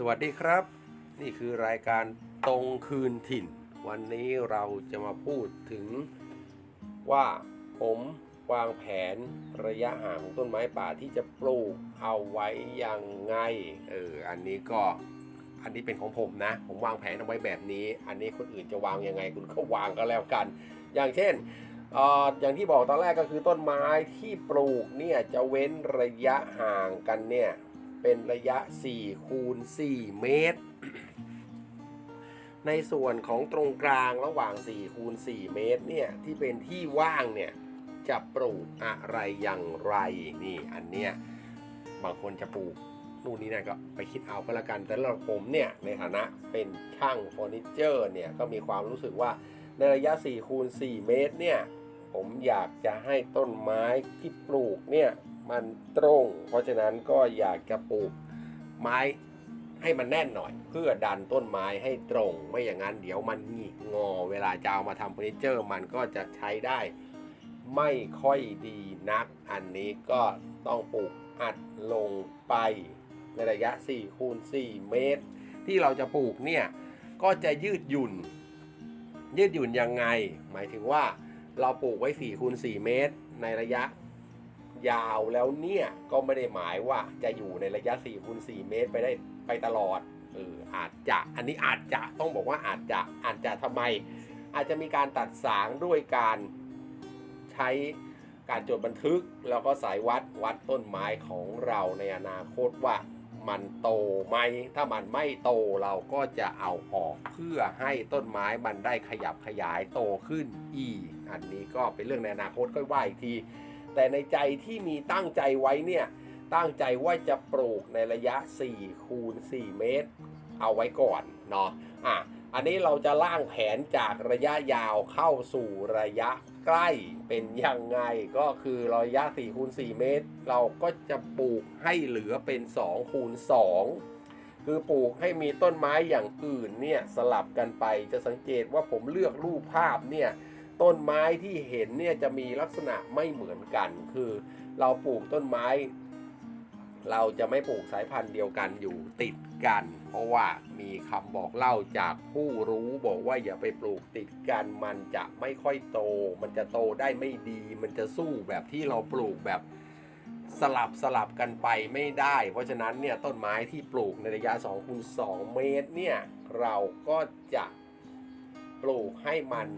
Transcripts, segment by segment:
สวัสดีครับ นี่คือรายการตรงคืนถิ่น วันนี้เราจะมาพูดถึงว่าผมวางแผนระยะห่างของต้นไม้ป่าที่จะปลูกเอาไว้ยังไงเอออันนี้ก็อันนี้เป็นของผมนะ ผมวางแผนเอาไว้แบบนี้ อันนี้คนอื่นจะวางยังไง คุณก็วางก็แล้วกัน อย่างเช่นอ่ออย่างที่บอกตอนแรกก็คือต้นไม้ที่ปลูกเนี่ยจะเว้นระยะห่างกันเนี่ย เป็นระยะ 4 คูณ 4 เมตร ในส่วนของตรงกลางระหว่าง 4 คูณ 4 เมตรเนี่ย ที่เป็นที่ว่างเนี่ย จะปลูกอะไรอย่างไร นี่อันเนี้ย บางคนจะปลูกนู่นนี่นั่นก็ไปคิดเอาก็แล้วกัน แต่เราผมเนี่ยในฐานะเป็นช่างเฟอร์นิเจอร์เนี่ย ก็มีความรู้สึกว่าในระยะ 4 คูณ 4 เมตรเนี่ย ผมอยากจะให้ต้นไม้ที่ปลูกเนี่ยมันตรง เพราะฉะนั้นก็อยากจะปลูกไม้ให้มันแน่นหน่อย เพื่อดันต้นไม้ให้ตรง ไม่อย่างนั้นเดี๋ยวมันหงิกงอ เวลาจะเอามาทำเฟอร์นิเจอร์มันก็จะใช้ได้ ไม่ค่อยดีนัก อันนี้ก็ต้องปลูกอัดลงไป ในระยะ4คูณ4เมตร ที่เราจะปลูกเนี่ยก็จะยืดหยุ่น ยืดหยุ่นยังไง หมายถึงว่า เราปลูกไว้4คูณ4เมตร ในระยะยาวแล้วเนี่ยก็ไม่ได้หมายว่าจะอยู่ในระยะ4คูณ4เมตรไปได้ไปตลอดเอออาจจะอันนี้อาจจะต้องบอกว่าอาจจะอาจจะทำไม อาจจะมีการตัดสางด้วยการใช้การจดบันทึก แล้วก็สายวัดวัดต้นไม้ของเราในอนาคตว่า มันโตไหม ถ้ามันไม่โตเราก็จะเอาออกเพื่อให้ต้นไม้มันได้ขยับขยายโตขึ้นอีก อันนี้ก็เป็นเรื่องในอนาคตค่อยว่าอีกที แต่ในใจที่มีตั้งใจไว้เนี่ย ตั้งใจว่าจะปลูกในระยะ4คูณ4เมตร เอาไว้ก่อนเนาะ อะ อันนี้เราจะล่างแผนจากระยะยาวเข้าสู่ระยะ ใกล้เป็นยังไงก็คือระยะ4คูณ4เมตร เราก็จะปลูกให้เหลือเป็น2คูณ2คือปลูกให้มีต้นไม้อย่างอื่นเนี่ยสลับกันไปจะสังเกตว่าผมเลือกรูปภาพเนี่ยต้นไม้ที่เห็นเนี่ยจะมีลักษณะไม่เหมือนกัน คือเราปลูกต้นไม้ เราจะไม่ปลูกสายพันธุ์เดียวกันอยู่ติดกัน เพราะว่ามีคำบอกเล่าจากผู้รู้บอกว่าอย่าไปปลูกติดกัน มันจะไม่ค่อยโต มันจะโตได้ไม่ดี มันจะสู้แบบที่เราปลูกแบบสลับสลับกันไปไม่ได้ เพราะฉะนั้นเนี่ยต้นไม้ที่ปลูกในระยะ2คูณ2เมตรเนี่ยเราก็จะปลูกให้มัน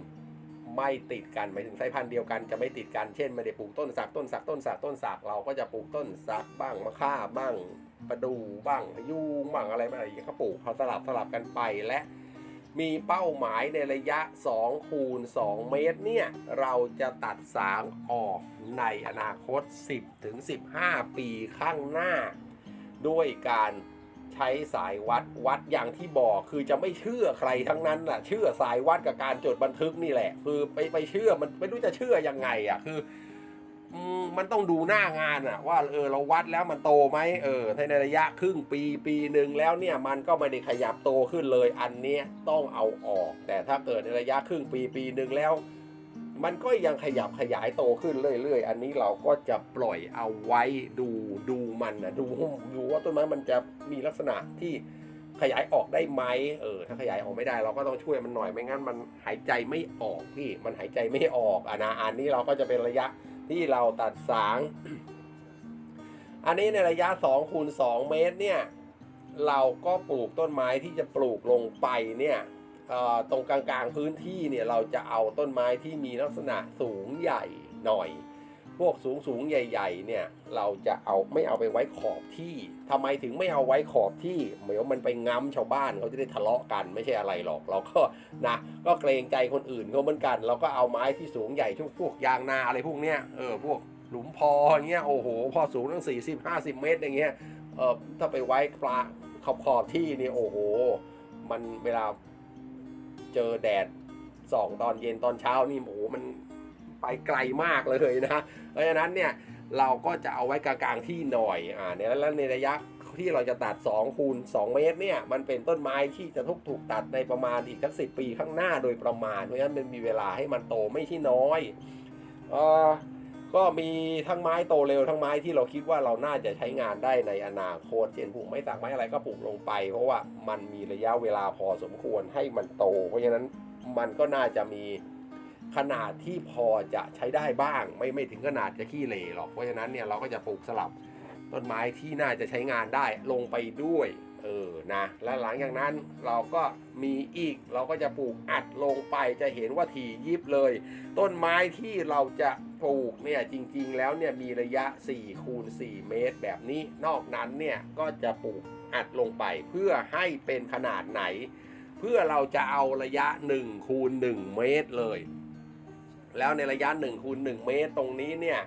ไม่ติดกันหมายถึงสายพันธุ์เดียวกันจะไม่ติดกันเช่นไม่ได้ปลูกต้นสักต้นสักต้นสักต้นสักเราก็จะปลูกต้นสักบ้างมะค่าบ้างประดูบ้างยูงบ้างอะไรอะไรอย่างเงี้ยเขาปลูกเขาสลับสลับกันไปและมีเป้าหมายในระยะ2คูณ2เมตรเนี่ย เราจะตัดสางออกในอนาคต 10ถึง15 ปีข้างหน้า ด้วยการ ใช้สายวัดวัดอย่างที่บอกคือจะไม่เชื่อใครทั้งนั้นน่ะ เชื่อสายวัดกับการจดบันทึกนี่แหละ คือไปไปเชื่อมันไม่รู้จะเชื่อยังไงอะคือมันต้องดูหน้างานอะว่าเออเราวัดแล้วมันโตไหมเออถ้าในระยะครึ่งปีปีหนึ่งแล้วเนี่ยมันก็ไม่ได้ขยับโตขึ้นเลยอันเนี้ยต้องเอาออก แต่ถ้าเกิดในระยะครึ่งปีปีหนึ่งแล้ว มันก็ยังขยับขยายโตขึ้นเรื่อยๆ อันนี้เราก็จะปล่อยเอาไว้ดูดูมันนะดูดูว่าต้นไม้มันจะมีลักษณะที่ขยายออกได้ไหมเออ ถ้าขยายออกไม่ได้เราก็ต้องช่วยมันหน่อยไม่งั้นมันหายใจไม่ออกพี่มันหายใจไม่ออกอะนะอันนี้เราก็จะเป็นระยะที่เราตัดสาง อันนี้ในระยะ2คูณ2เมตรเนี่ย เราก็ปลูกต้นไม้ที่จะปลูกลงไปเนี่ย ตรงกลางๆพื้นที่เนี่ยเราจะเอาต้นไม้ที่มีลักษณะสูงใหญ่หน่อย พวกสูงสูงใหญ่ๆเนี่ยเราจะเอาไม่เอาไปไว้ขอบที่ทำไมถึงไม่เอาไว้ขอบที่เหมือนมันไปง้ำชาวบ้านเขาจะได้ทะเลาะกันไม่ใช่อะไรหรอก เราก็นะก็เกรงใจคนอื่นเขาเหมือนกัน เราก็เอาไม้ที่สูงใหญ่ทุกพวกยางนาอะไรพวกเนี้ยเออพวกหลุมพออย่างเงี้ยโอ้โห พอสูงตั้ง 40 50 เมตรอย่างเงี้ยเออถ้าไปไว้ปลาขอบขอบที่นี่โอ้โห มันเวลา จอแดดส่องตอนเย็นตอนเช้านี่โอ้โหมันไปไกลมากเลยนะ เพราะฉะนั้นเนี่ยเราก็จะเอาไว้กลางๆที่หน่อยอ่าเนี่ยแล้วในระยะที่เราจะตัด2คูณ2เมตรเนี่ยมันเป็นต้นไม้ที่จะทุกถูกตัดในประมาณอีกสักสิปีข้างหน้าโดยประมาณ เพราะฉะนั้นมันมีเวลาให้มันโตไม่ใช่น้อยเออ ก็มีทั้งไม้โตเร็วทั้งไม้ที่เราคิดว่าเราน่าจะใช้งานได้ในอนาคตเช่นปลูกไม้สักไม้อะไรก็ปลูกลงไป เพราะว่ามันมีระยะเวลาพอสมควรให้มันโต เพราะฉะนั้นมันก็น่าจะมีขนาดที่พอจะใช้ได้บ้าง ไม่ไม่ถึงขนาดจะขี้เหร่หรอกเพราะฉะนั้นเนี่ยเราก็จะปลูกสลับต้นไม้ที่น่าจะใช้งานได้ลงไปด้วยเออนะและหลังจากนั้นเราก็มีอีกเราก็จะปลูกอัดลงไปจะเห็นว่าถี่ยิบเลย ต้นไม้ที่เราจะ ปลูกเนี่ยจริงๆแล้วเนี่ยมีระยะ4คูณ4เมตรแบบนี้ นอกนั้นเนี่ยก็จะปลูกอัดลงไปเพื่อให้เป็นขนาดไหน เพื่อเราจะเอาระยะ1คูณ1เมตรเลย แล้วในระยะ1คูณ1เมตรตรงนี้เนี่ย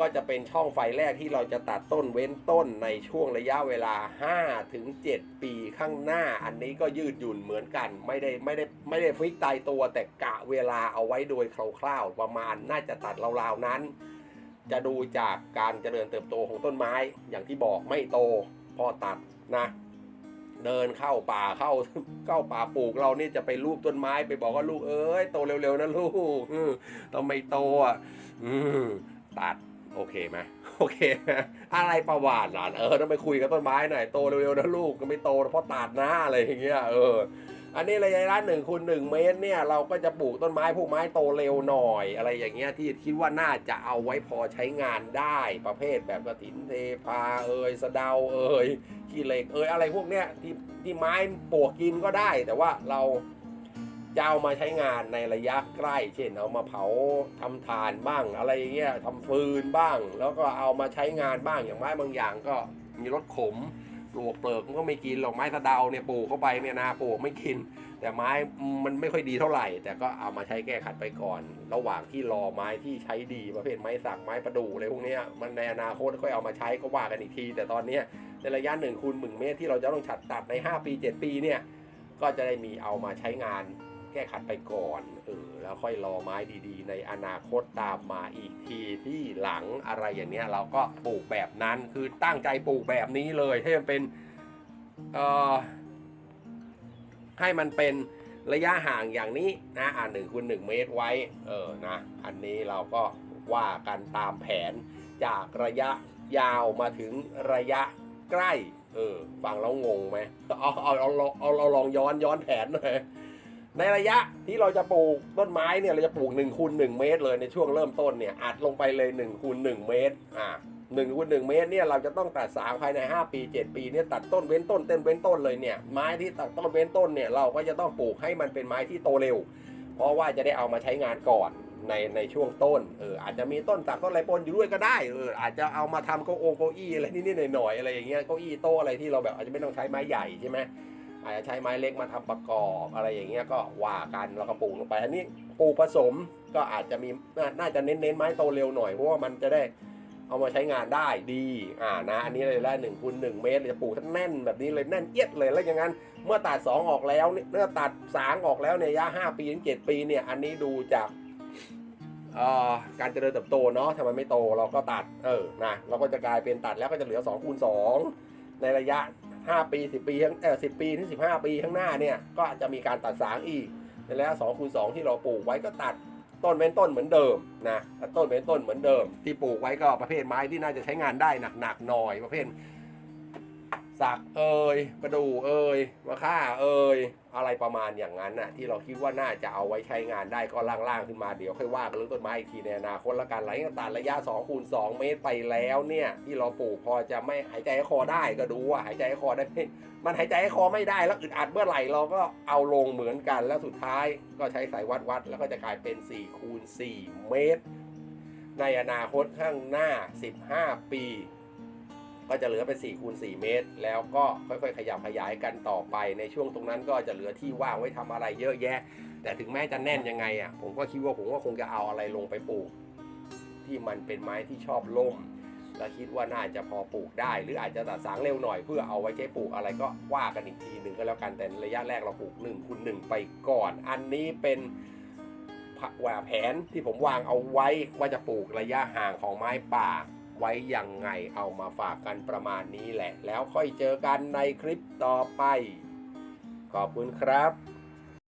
ก็จะเป็นช่องไฟแรกที่เราจะตัดต้นเว้นต้นในช่วงระยะเวลา5ถึง7ปีข้างหน้า อันนี้ก็ยืดหยุ่นเหมือนกัน ไม่ได้ไม่ได้ไม่ได้ฟิกตายตัวแต่กะเวลาเอาไว้โดยคร่าวๆประมาณน่าจะตัดราวๆนั้น จะดูจากการเจริญเติบโตของต้นไม้ อย่างที่บอกไม่โตพอตัดนะเดินเข้าป่าเข้าเข้าป่าปลูกเรานี่จะไปรูปต้นไม้ไปบอกว่าลูกเอ้ยโตเร็วๆนะลูกต้องไม่โตอะอืมตัด โอเคไหมโอเคไหมอะไรประวัติหลานเออต้องไปคุยกับต้นไม้หน่อยโตเร็วๆนะลูกก็ไม่โตเพราะตัดหน้าอะไรอย่างเงี้ยเอออันนี้ระยะหนึ่งคูณหนึ่งเมตรเนี่ยเราก็จะปลูกต้นไม้พวกไม้โตเร็วหน่อย อะไรอย่างเงี้ยที่คิดว่าน่าจะเอาไว้พอใช้งานได้ประเภทแบบกระถินเทพาเอ่ยสะเดาเอ่ยขี้เหล็กเอ่ยอะไรพวกเนี้ยที่ที่ไม้ปลวกกินก็ได้ แต่ว่าเรา จะเอามาใช้งานในระยะใกล้ เช่นเอามาเผาทำทานบ้าง อะไรอย่างเงี้ยทำฟืนบ้าง แล้วก็เอามาใช้งานบ้างอย่างไม้บางอย่างก็มีรสขมปลวกเปลือกมันก็ไม่กินหรอกไม้สะเดาเนี่ยปลูกเข้าไปเนี่ยนะปลูกไม่กิน แต่ไม้มันไม่ค่อยดีเท่าไหร่ แต่ก็เอามาใช้แก้ขัดไปก่อน ระหว่างที่รอไม้ที่ใช้ดีประเภทไม้สักไม้ประดู่อะไรพวกนี้มันในอนาคตค่อยเอามาใช้ก็ว่ากันอีกที แต่ตอนนี้ในระยะหนึ่งคูณหนึ่งเมตรที่เราจะต้องฉัดตัดใน 5 ปี 7 ปีเนี่ยก็จะได้มีเอามาใช้งาน แก้ขัดไปก่อนเออแล้วค่อยรอไม้ดีๆ ในอนาคตตามมาอีกทีที่หลังอะไรอย่างเนี้ยเราก็ปลูกแบบนั้นคือตั้งใจปลูกแบบนี้เลยให้มันเป็นเอ่อให้มันเป็นระยะห่างอย่างนี้นะอ่าหนึ่งคูณหนึ่งเมตรไว้เออนะอันนี้เราก็ว่ากันตามแผนจากระยะยาวมาถึงระยะใกล้ เออ ฟังแล้วงงไหมเอาเอาเอาเอาเอาเราลองย้อนย้อนแผนหน่อย ในระยะที่เราจะปลูกต้นไม้เนี่ยเราจะปลูก1คูณ1เมตรเลยในช่วงเริ่มต้นเนี่ยอัดลงไปเลย1คูณ1เมตรอ่า1คูณ1เมตรเนี่ยเราจะต้องตัดสางภายใน 5 ปี 7 ปีเนี่ยตัดต้นเว้นต้นเต้นเว้นต้นเลยเนี่ยไม้ที่ตัดต้นเว้นต้นเนี่ยเราก็จะต้องปลูกให้มันเป็นไม้ที่โตเร็ว เพราะว่าจะได้เอามาใช้งานก่อนในในช่วงต้นเอออาจจะมีต้นสักต้นอะไรปนอยู่ด้วยก็ได้เอออาจจะเอามาทำเก้าองเก้าอี้อะไรนิดๆหน่อยๆอะไรอย่างเงี้ยเก้าอี้โต๊ะอะไรที่เราแบบอาจจะไม่ต้องใช้ไม้ใหญ่ใช่ไหม อาจจะใช้ไม้เล็กมาทำประกอบอะไรอย่างเงี้ยก็ว่ากันแล้วก็ปลูกลงไปอันนี้ปลูกผสมก็อาจจะมีนน่าจะเน้นเน้นไม้โตเร็วหน่อยเพราะว่ามันจะได้เอามาใช้งานได้ดีอ่านะอันนี้เลยละหนึ่งคูณหนึ่งเมตรจะปลูกทั้งแน่นแบบนี้เลยแน่นเอียดเลยแล้วอย่างนั้น เมื่อตัดสองออกแล้วเมื่อตัดสางออกแล้วเนี่ยระยะห้าปีถึงเจ็ดปีเนี่ยอันนี้ดูจากการเจริญเติบโตเนาะถ้ามันไม่โตเราก็ตัดเออนะเราก็จะกลายเป็นตัดแล้วก็จะเหลือ2คูณ2ในระยะ 5ปี10ปีข้างเออ10ปีถึง15ปีข้างหน้าเนี่ยก็จะมีการตัดสางอีกในระยะ2คูณ2ที่เราปลูกไว้ก็ตัดต้นเป็นต้นเหมือนเดิมนะต้นเป็นต้นเหมือนเดิม ที่ปลูกไว้ก็ประเภทไม้ที่น่าจะใช้งานได้หนักๆหน่อยประเภทสักเอ่ยประดู่เอ่ยมะค่าเอ่ย อะไรประมาณอย่างนั้นน่ะที่เราคิดว่าน่าจะเอาไว้ใช้งานได้ก็ล่างๆขึ้นมาเดี๋ยวค่อยว่ากันเรื่องต้นไม้อีกทีในอนาคตละกันหลังจากตัดระยะ2คูณ2เมตรไปแล้วเนี่ยที่เราปลูกพอจะไม่หายใจให้คอได้ก็ดูว่าหายใจให้คอได้ไหมมันหายใจให้คอไม่ได้แล้วอึดอัดเมื่อไหร่เราก็เอาลงเหมือนกันแล้วสุดท้ายก็ใช้สายวัดวัดแล้วก็จะกลายเป็น4คูณ4เมตร ในอนาคตข้างหน้า 15 ปี ก็จะเหลือเป็น4คูณ4เมตร แล้วก็ค่อยๆ ขยับขยายกันต่อไป ในช่วงตรงนั้นก็จะเหลือที่ว่างไว้ทำอะไรเยอะแยะ แต่ถึงแม้จะแน่นยังไงอะผมก็คิดว่าผมก็คงจะเอาอะไรลงไปปลูก ที่มันเป็นไม้ที่ชอบล่มและคิดว่าน่าจะพอปลูกได้ หรืออาจจะตัดสางเร็วหน่อยเพื่อเอาไว้ใช้ปลูกอะไรก็ว่ากันอีกทีหนึ่งก็แล้วกันแต่ระยะแรกเราปลูก1คูณ1ไปก่อน อันนี้เป็นว่าแผนที่ผมวางเอาไว้ว่าจะปลูกระยะห่างของไม้ป่า ไว้ยังไงเอามาฝากกันประมาณนี้แหละ แล้วค่อยเจอกันในคลิปต่อไป ขอบคุณครับ